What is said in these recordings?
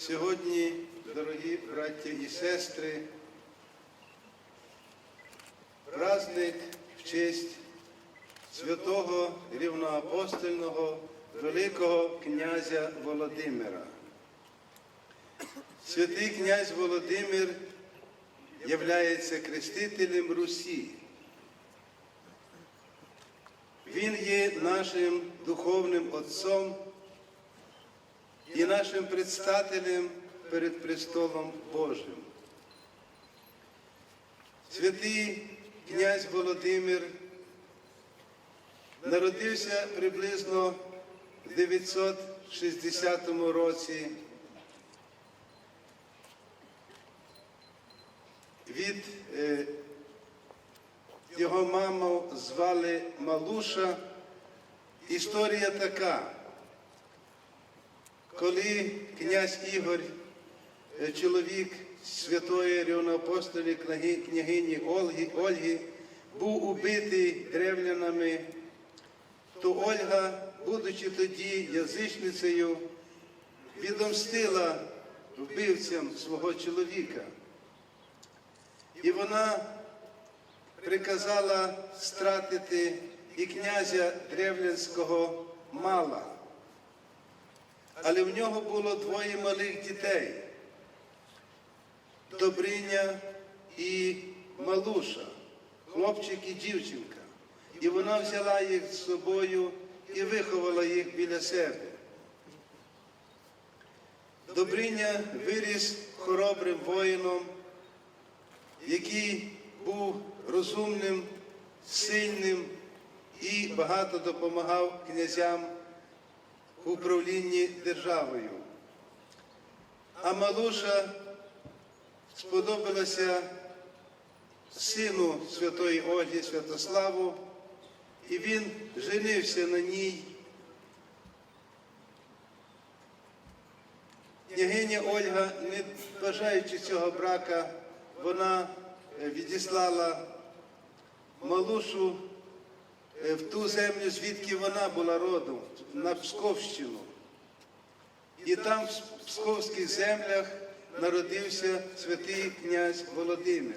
Сьогодні, дорогі браття і сестри, праздник в честь святого рівноапостольного Великого князя Володимира. Святий князь Володимир являється крестителем Русі. Він є нашим духовним отцом і нашим предстателем перед престолом Божим. Святий князь Володимир народився приблизно в 960 році від е, його маму звали Малуша. Історія така. Коли князь Ігор, е, чоловік святої рівноапостолі княгині Ольги, був убитий древлянами, то Ольга, будучи тоді язичницею, відомстила вбивцям свого чоловіка. І вона приказала стратити і князя Древлянського мала. Але в нього було двоє малих дітей Добриня і Малуша, хлопчик і дівчинка. І вона взяла їх з собою і виховала їх біля себе. Добриня виріс хоробрим воїном, який був розумним, сильним і багато допомагав князям в управлінні державою. А Малуша сподобалася сину святої Ольги Святославу, і він женився на ній. Княгиня Ольга, не бажаючи цього брака, вона відіслала Малушу в ту землю, звідки вона була родом, на Псковщину. І там, в Псковських землях, народився святий князь Володимир.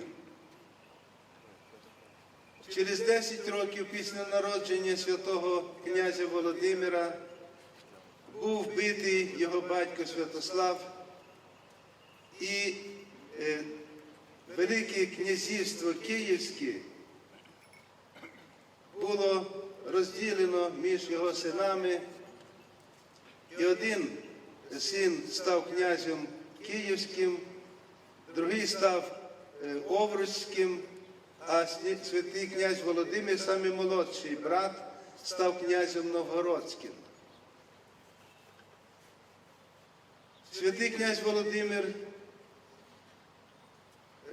Через 10 років після народження святого князя Володимира був вбитий його батько Святослав і е, Велике князівство Київське було розділено між його синами, і один син став князем Київським, другий став е, Овруцьким, а святий князь Володимир, самий молодший брат, став князем Новгородським. Святий князь Володимир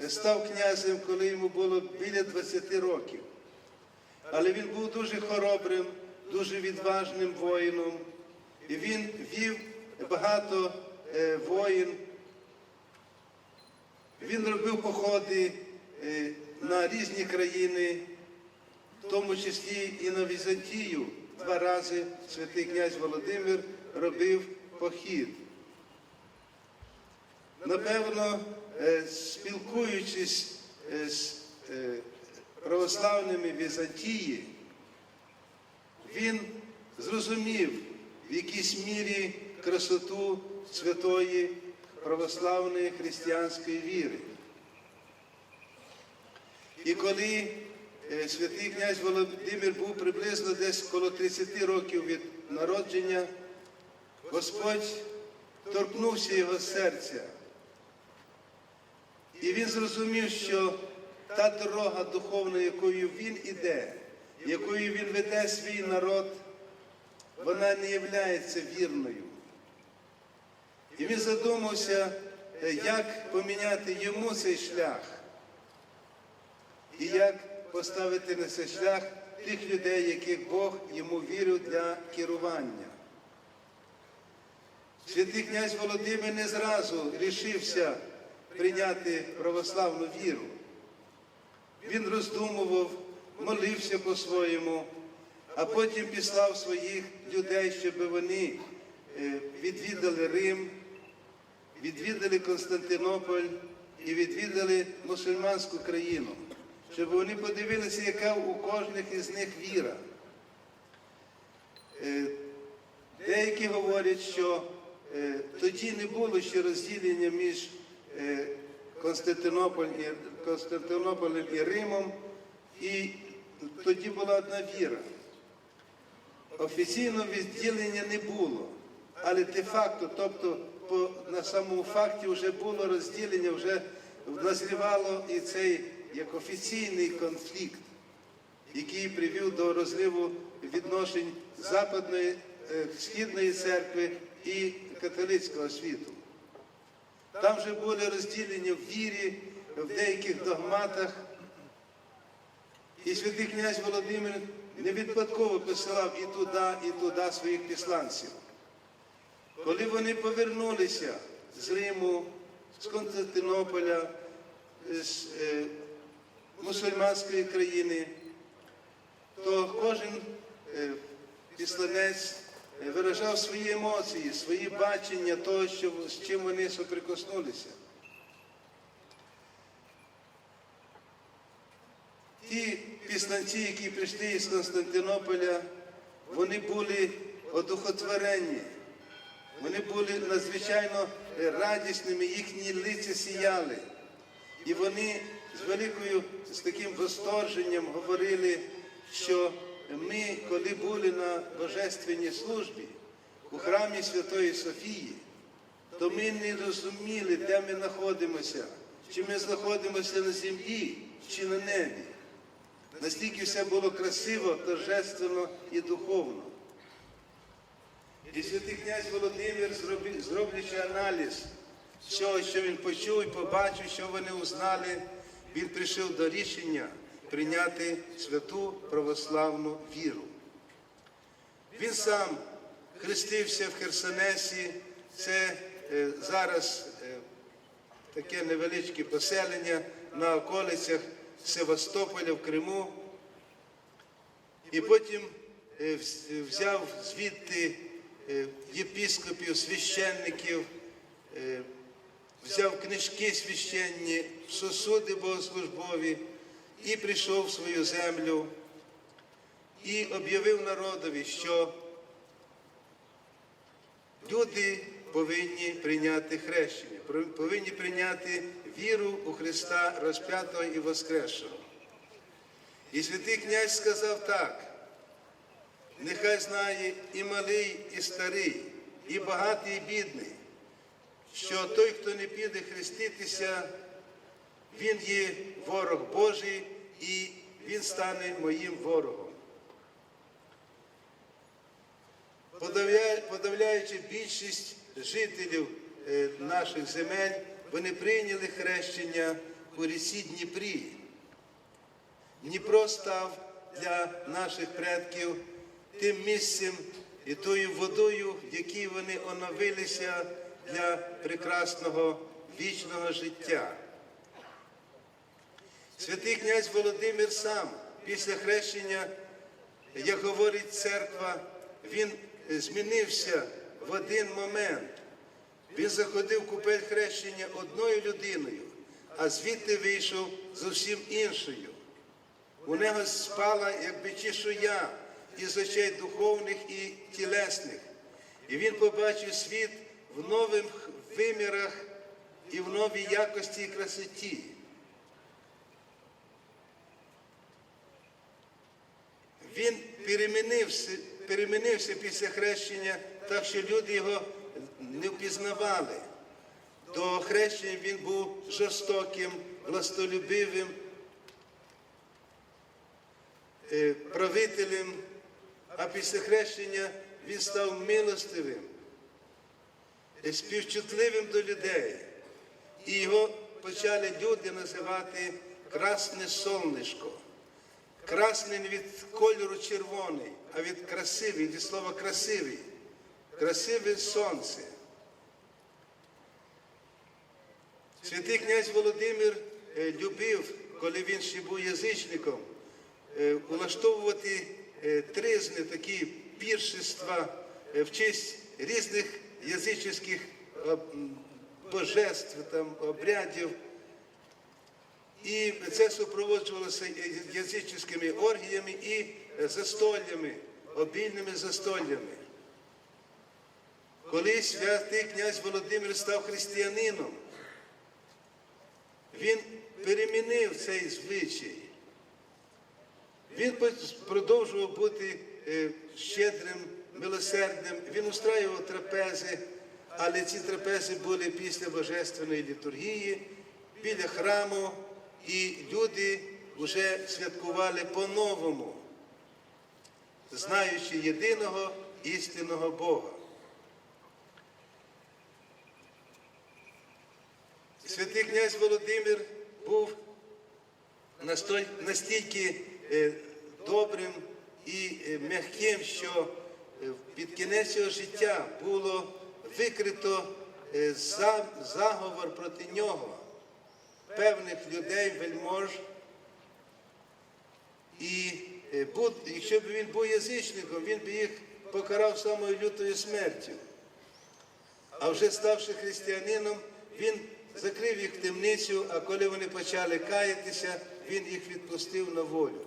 став князем, коли йому було біля 20 років. Але він був дуже хоробрим, дуже відважним воїном. І він вів багато е, воїн. Він робив походи е, на різні країни, в тому числі і на Візантію. Два рази святий князь Володимир робив похід. Напевно, е, спілкуючись е, з е, православними Візантії, він зрозумів в якійсь мірі красоту святої православної християнської віри. І коли е, святий князь Володимир був приблизно десь коло 30 років від народження, Господь торкнувся його серця. І він зрозумів, що та дорога духовна, якою він іде, якою він веде свій народ, вона не є вірною. І він задумався, е, як поміняти йому цей шлях, і як поставити на цей шлях тих людей, яких Бог йому вірив для керування. Святий князь Володимир не зразу рішився прийняти православну віру. Він роздумував, молився по-своєму, а потім післав своїх людей, щоб вони е, відвідали Рим, відвідали Константинополь і відвідали мусульманську країну, щоб вони подивилися, яка у кожних із них віра. Е, Деякі говорять, що е, тоді не було ще розділення між Константинополем і, Константинополем і Римом, і тоді була одна віра. Офіційного відділення не було, але де-факто, тобто по, на самому факті вже було розділення, вже назрівало і цей як офіційний конфлікт, який привів до розриву відношень Западної, е, Східної церкви і католицького світу. Там вже були розділення в вірі, в деяких догматах. І святий князь Володимир не випадково посилав і туди, і туди своїх післанців. Коли вони повернулися з Риму, з Константинополя, з е, мусульманської країни, то кожен е, післанець е, виражав свої емоції, свої бачення того, що, з чим вони соприкоснулися. Ті післанці, які прийшли із Константинополя, вони були одухотворені, вони були надзвичайно радісними, їхні лиця сіяли. І вони з великою, з таким восторженням говорили, що ми, коли були на божественній службі у храмі Святої Софії, то ми не розуміли, де ми знаходимося, чи ми знаходимося на землі, чи на небі. Настільки все було красиво, торжественно і духовно. І святий князь Володимир, зроблячи аналіз всього, що він почув і побачив, що вони узнали, він прийшов до рішення прийняти святу православну віру. Він сам хрестився в Херсонесі, це е, зараз е, таке невеличке поселення на околицях Севастополя в Криму. І потім е, взяв звідти е, єпіскопів, священників, е, взяв книжки священні, сосуди богослужбові і прийшов в свою землю і об'явив народові, що люди повинні прийняти хрещення, повинні прийняти віру у Христа розп'ятого і воскресшого. І святий князь сказав так, нехай знає і малий, і старий, і багатий, і бідний, що той, хто не піде хреститися, він є ворог Божий і він стане моїм ворогом. Подавляючи більшість жителів е, наших земель, вони прийняли хрещення у ріці Дніпрі. Дніпро став для наших предків тим місцем і тою водою, в якій вони оновилися для прекрасного вічного життя. Святий князь Володимир сам після хрещення, як говорить церква, він змінився в один момент. Він заходив купель хрещення одною людиною, а звідти вийшов зовсім іншою. У нього спала якби чешуя із очей духовних і тілесних. І він побачив світ в нових вимірах і в новій якості і красоті. Він перемінився, перемінився після хрещення, так що люди його не впізнавали. До хрещення він був жорстоким, властолюбивим, е, правителем, а після хрещення він став милостивим, е, співчутливим до людей. І його почали люди називати красне сонечко. Красний не від кольору червоний, а від красивий, від слова красивий. Красиве сонце. Святий князь Володимир е, любив, коли він ще був язичником, е, улаштовувати е, тризни, такі піршества в честь різних язичних божеств, там, обрядів. І це супроводжувалося язичницькими оргіями і застоллями, обільними застоллями. Коли святий князь Володимир став християнином, він перемінив цей звичай. Він продовжував бути е, щедрим, милосердним, він устраював трапези, але ці трапези були після Божественної літургії, біля храму, і люди вже святкували по-новому, знаючи єдиного істинного Бога. Святий князь Володимир був настільки е, добрим і е, м'яким, що е, під кінець його життя було викрито заговор проти нього певних людей, вельмож. І якщо б він був язичником, він би їх покарав самою лютою смертю. А вже ставши християнином, він закрив їх темницю, а коли вони почали каятися, він їх відпустив на волю.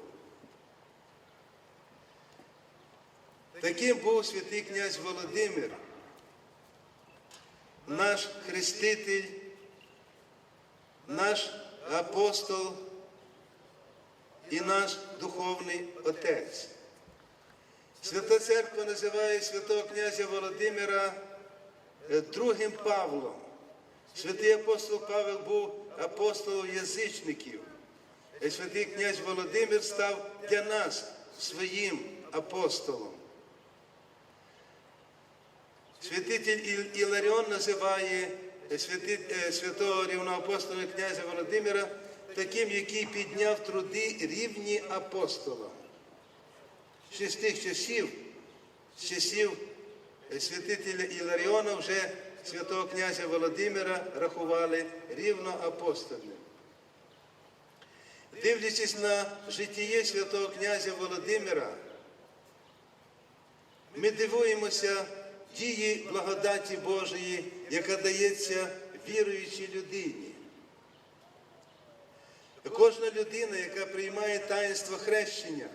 Таким був святий князь Володимир, наш хреститель, наш апостол і наш духовний отець. Свята Церква називає святого князя Володимира е, другим Павлом. Святий апостол Павел був апостолом язичників. І святий князь Володимир став для нас своїм апостолом. Святитель Іларіон називає е, е, святого рівноапостола князя Володимира таким, який підняв труди рівні апостола. Ще з тих часів, з часів е, святителя Іларіона вже святого князя Володимира рахували рівноапостольним. Дивлячись на життєє святого князя Володимира, ми дивуємося дії благодаті Божої, яка дається віруючій людині. Кожна людина, яка приймає таїнство хрещення,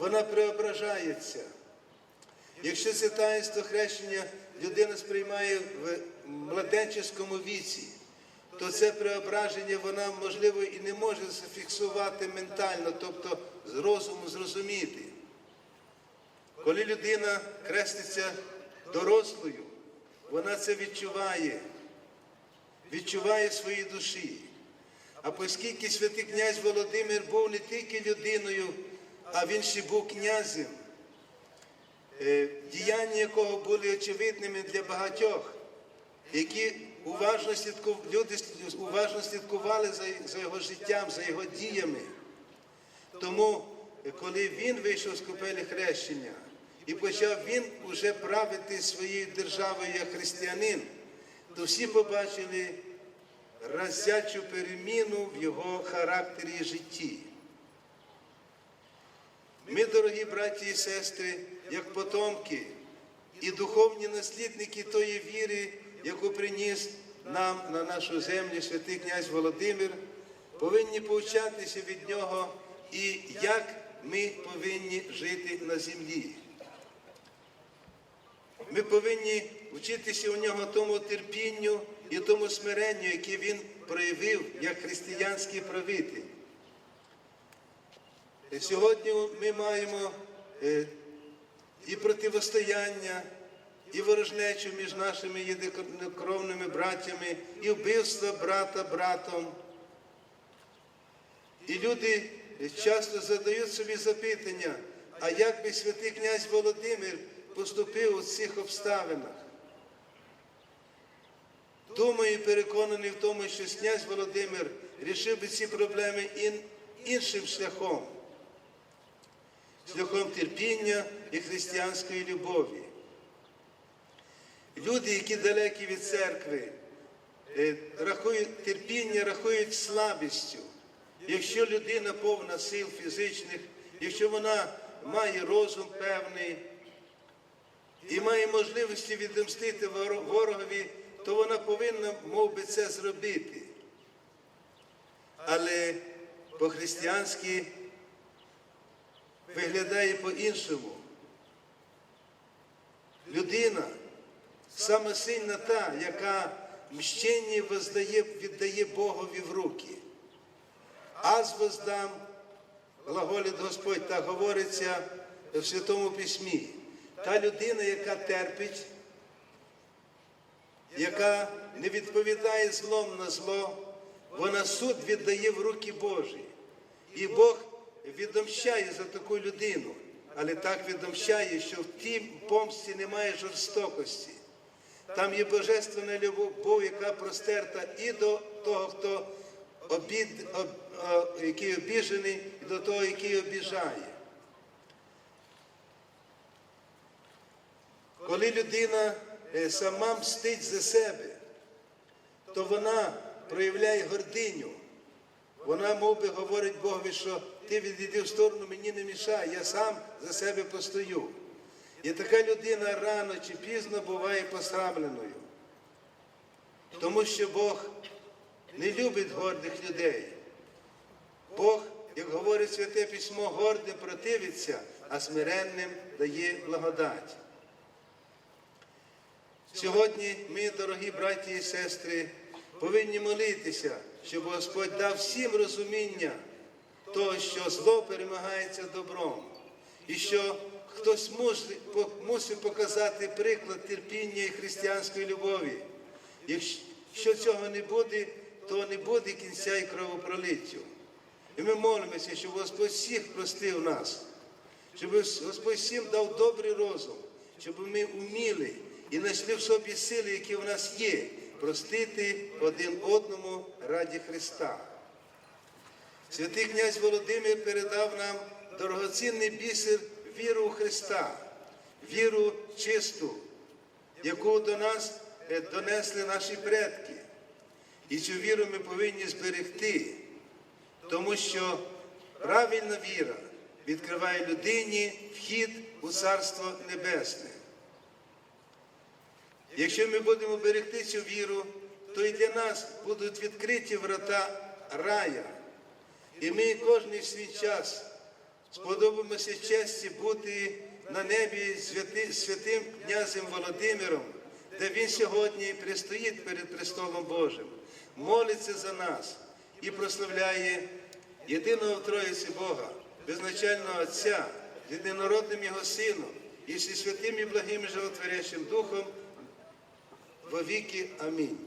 вона преображається. Якщо це таїнство хрещення людина сприймає в младенческому віці, то це преображення вона, можливо, і не може зафіксувати ментально, тобто з розуму зрозуміти. Коли людина креститься дорослою, вона це відчуває, відчуває в своїй душі. А оскільки святий князь Володимир був не тільки людиною, а він ще був князем, діяння якого були очевидними для багатьох, які уважно слідку, люди уважно слідкували за, його життям, за його діями. Тому, е, коли він вийшов з купелі хрещення і почав він уже правити своєю державою як християнин, то всі побачили разячу переміну в його характері і житті. Ми, дорогі браті і сестри, як потомки і духовні наслідники тої віри, яку приніс нам на нашу землю святий князь Володимир, повинні повчатися від нього і як ми повинні жити на землі. Ми повинні вчитися у нього тому терпінню і тому смиренню, яке він проявив як християнський правитель. Сьогодні ми маємо е, і противостояння, і ворожнечу між нашими єдинокровними братями, і вбивство брата братом. І люди часто задають собі запитання, а як би святий князь Володимир поступив у цих обставинах? Думаю, переконаний в тому, що князь Володимир рішив би ці проблеми іншим шляхом, шляхом терпіння і християнської любові. Люди, які далекі від церкви, е, рахують терпіння, рахують слабістю. Якщо людина повна сил фізичних, якщо вона має розум певний і має можливості відомстити ворогові, то вона повинна мов би, це зробити. Але по-християнськи виглядає по-іншому. Людина саме сильна та, яка мщення воздає, віддає Богові в руки. Аз воздам, глаголить Господь, так говориться в Святому Письмі. Та людина, яка терпить, яка не відповідає злом на зло, вона суд віддає в руки Божі. І Бог відомщає за таку людину, але так відомщає, що в тій помсті немає жорстокості. Там є божественна любов, яка простерта і до того, хто обід, об, а, який обіжений, і до того, який обіжає. Коли людина е, сама мстить за себе, то вона проявляє гординю. Вона мов би, говорить Богові, що ти відійди в сторону, мені не мішай, я сам за себе постою. І така людина рано чи пізно буває посрамленою. Тому що Бог не любить гордих людей. Бог, як говорить Святе Письмо, гордим противиться, а смиренним дає благодать. Сьогодні ми, дорогі браті і сестри, повинні молитися, щоб Господь дав всім розуміння того, що зло перемагається добром, і що хтось мусить показати приклад терпіння і християнської любові. Якщо цього не буде, то не буде кінця і кровопролиттю. І ми молимося, щоб Господь всіх простив нас, щоб Господь всім дав добрий розум, щоб ми вміли і знайшли в собі сили, які в нас є, простити один одному раді Христа. Святий князь Володимир передав нам дорогоцінний бісер віру у Христа, віру чисту, яку до нас е, донесли наші предки. І цю віру ми повинні зберегти, тому що правильна віра відкриває людині вхід у Царство Небесне. Якщо ми будемо берегти цю віру, то і для нас будуть відкриті врата рая. І ми кожен свій час сподобаємося честі бути на небі святим князем Володимиром, де він сьогодні пристоїть перед престолом Божим, молиться за нас і прославляє єдиного в Троїці Бога, безначального Отця, єдинородним Його Сином і зі святим і благим і животворящим Духом во віки. Амінь.